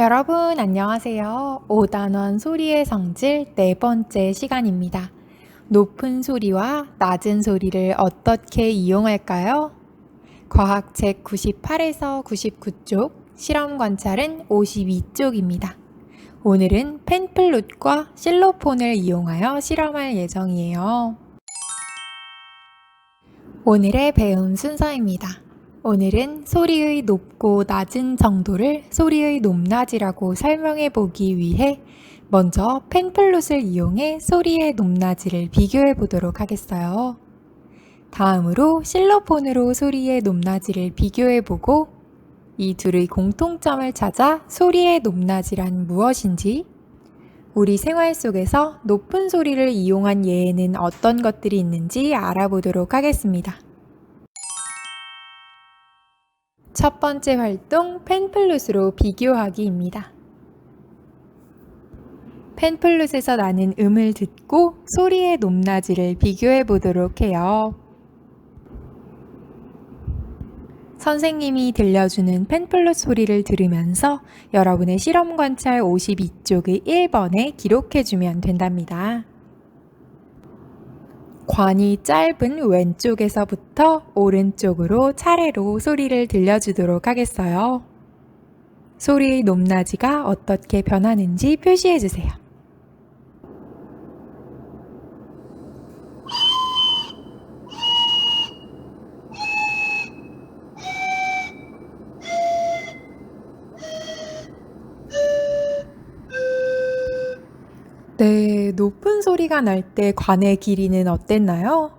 여러분 안녕하세요. 5단원 소리의 성질 네 번째 시간입니다. 높은 소리와 낮은 소리를 어떻게 이용할까요? 과학 책 98에서 99쪽, 실험 관찰은 52쪽입니다. 오늘은 펜플룻과 실로폰을 이용하여 실험할 예정이에요. 오늘의 배움 순서입니다. 오늘은 소리의 높고 낮은 정도를 소리의 높낮이라고 설명해 보기 위해 먼저 펜플룻을 이용해 소리의 높낮이를 비교해 보도록 하겠어요. 다음으로 실로폰으로 소리의 높낮이를 비교해 보고 이 둘의 공통점을 찾아 소리의 높낮이란 무엇인지 우리 생활 속에서 높은 소리를 이용한 예에는 어떤 것들이 있는지 알아보도록 하겠습니다. 첫 번째 활동 펜플룻으로 비교하기입니다. 펜플룻에서 나는 음을 듣고 소리의 높낮이를 비교해 보도록 해요. 선생님이 들려주는 펜플룻 소리를 들으면서 여러분의 실험 관찰 52쪽의 1번에 기록해 주면 된답니다. 관이 짧은 왼쪽에서부터 오른쪽으로 차례로 소리를 들려주도록 하겠어요. 소리의 높낮이가 어떻게 변하는지 표시해 주세요. 네, 높은 소리가 날 때 관의 길이는 어땠나요?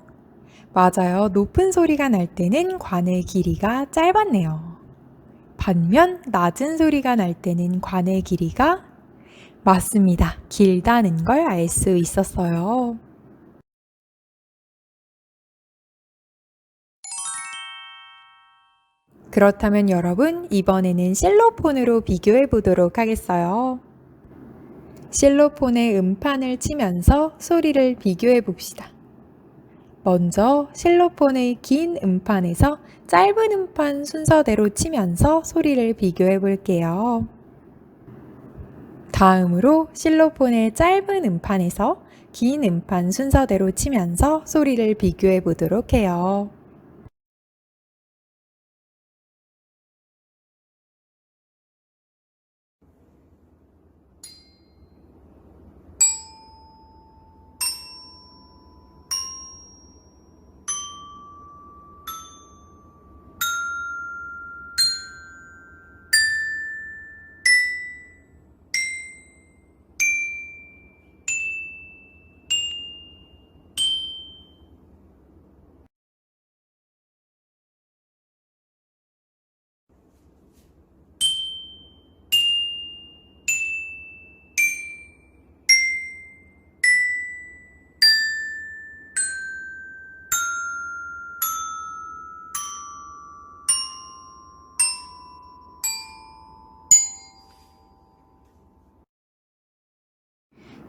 맞아요. 높은 소리가 날 때는 관의 길이가 짧았네요. 반면 낮은 소리가 날 때는 관의 길이가 맞습니다. 길다는 걸 알 수 있었어요. 그렇다면 여러분, 이번에는 실로폰으로 비교해 보도록 하겠어요. 실로폰의 음판을 치면서 소리를 비교해 봅시다. 먼저 실로폰의 긴 음판에서 짧은 음판 순서대로 치면서 소리를 비교해 볼게요. 다음으로 실로폰의 짧은 음판에서 긴 음판 순서대로 치면서 소리를 비교해 보도록 해요.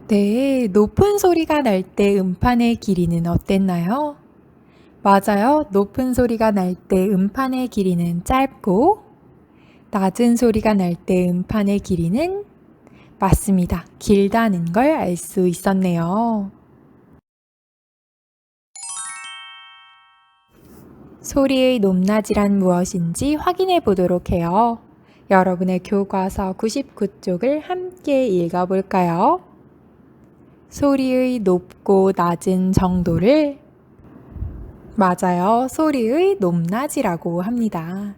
네, 높은 소리가 날 때 음판의 길이는 어땠나요? 맞아요. 높은 소리가 날 때 음판의 길이는 짧고, 낮은 소리가 날 때 음판의 길이는 맞습니다. 길다는 걸 알 수 있었네요. 소리의 높낮이란 무엇인지 확인해 보도록 해요. 여러분의 교과서 99쪽을 함께 읽어볼까요? 소리의 높고 낮은 정도를 맞아요. 소리의 높낮이라고 합니다.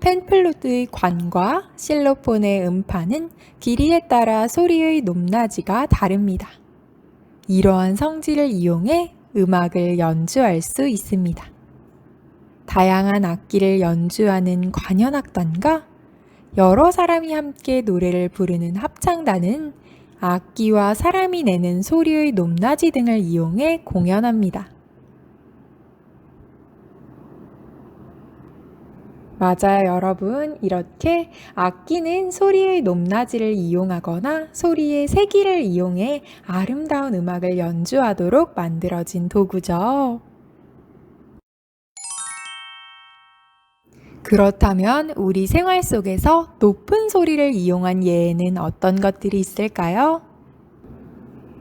펜플룻의 관과 실로폰의 음판은 길이에 따라 소리의 높낮이가 다릅니다. 이러한 성질을 이용해 음악을 연주할 수 있습니다. 다양한 악기를 연주하는 관현악단과 여러 사람이 함께 노래를 부르는 합창단은 악기와 사람이 내는 소리의 높낮이 등을 이용해 공연합니다. 맞아요, 여러분. 이렇게 악기는 소리의 높낮이를 이용하거나 소리의 세기를 이용해 아름다운 음악을 연주하도록 만들어진 도구죠. 그렇다면 우리 생활 속에서 높은 소리를 이용한 예에는 어떤 것들이 있을까요?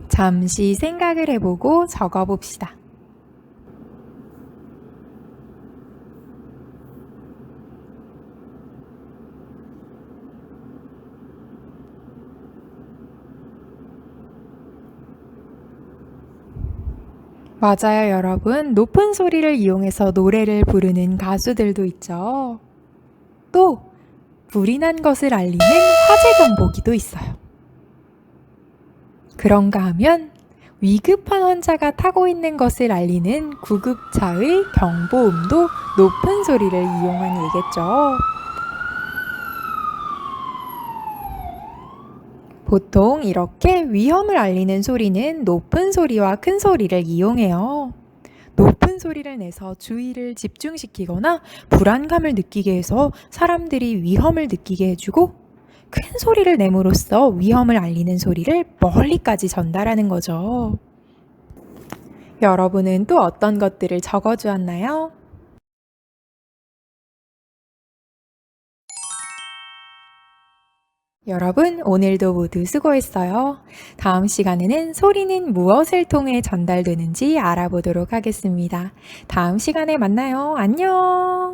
잠시 생각을 해보고 적어봅시다. 맞아요, 여러분. 높은 소리를 이용해서 노래를 부르는 가수들도 있죠. 또, 불이 난 것을 알리는 화재 경보기도 있어요. 그런가 하면 위급한 환자가 타고 있는 것을 알리는 구급차의 경보음도 높은 소리를 이용한 예겠죠. 보통 이렇게 위험을 알리는 소리는 높은 소리와 큰 소리를 이용해요. 높은 소리를 내서 주의를 집중시키거나 불안감을 느끼게 해서 사람들이 위험을 느끼게 해주고 큰 소리를 내므로써 위험을 알리는 소리를 멀리까지 전달하는 거죠. 여러분은 또 어떤 것들을 적어 주었나요? 여러분, 오늘도 모두 수고했어요. 다음 시간에는 소리는 무엇을 통해 전달되는지 알아보도록 하겠습니다. 다음 시간에 만나요. 안녕!